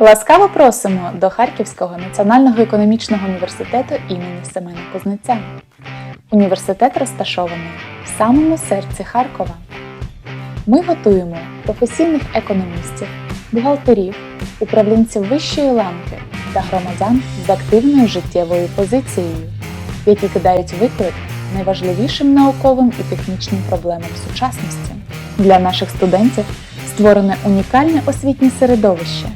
Ласкаво просимо до Харківського національного економічного університету імені Семена Кузнеця. Університет розташований в самому серці Харкова. Ми готуємо професійних економістів, бухгалтерів, управлінців вищої ланки та громадян з активною життєвою позицією, які кидають виклик найважливішим науковим і технічним проблемам сучасності. Для наших студентів створене унікальне освітнє середовище,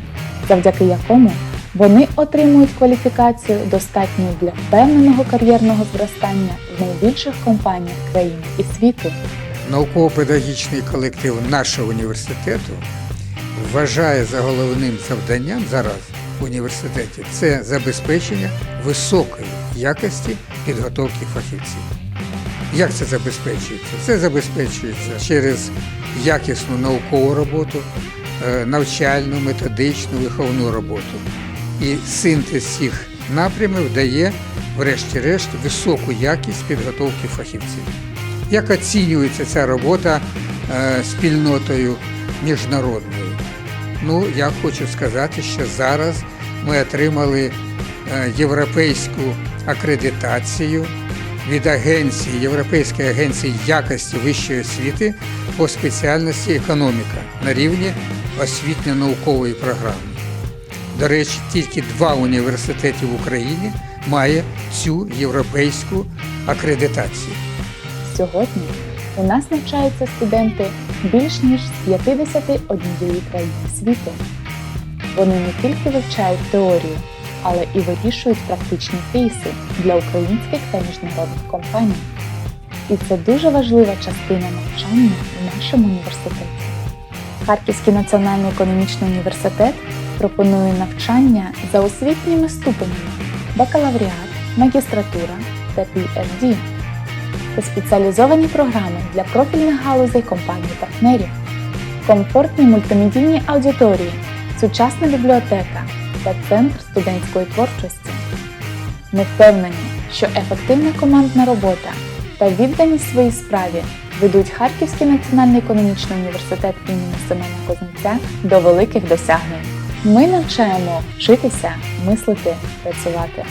завдяки якому вони отримують кваліфікацію достатню для впевненого кар'єрного зростання в найбільших компаніях країни і світу. Науково-педагогічний колектив нашого університету вважає за головним завданням зараз в університеті це забезпечення високої якості підготовки фахівців. Як це забезпечується? Це забезпечується через якісну наукову роботу, навчальну, методичну, виховну роботу. І синтез цих напрямів дає, врешті-решт, високу якість підготовки фахівців. Як оцінюється ця робота е, спільнотою міжнародною? Ну, я хочу сказати, що зараз ми отримали е, європейську акредитацію від агенції Європейської агенції якості вищої освіти по спеціальності економіка на рівні освітньо-наукової програми. До речі, тільки два університети в Україні має цю європейську акредитацію. Сьогодні у нас навчаються студенти більш ніж з 51 країни світу. Вони не тільки вивчають теорію, але і вирішують практичні кейси для українських та міжнародних компаній. І це дуже важлива частина навчання у нашому університеті. Харківський національний економічний університет пропонує навчання за освітніми ступенями бакалавріат, магістратура та PhD та спеціалізовані програми для профільних галузей компаній-партнерів, комфортні мультимедійні аудиторії, сучасна бібліотека та центр студентської творчості. Ми впевнені, що ефективна командна робота та відданість своїй справі ведуть Харківський національний економічний університет імені Семена Кузнеця до великих досягнень. Ми навчаємо вчитися, мислити, працювати.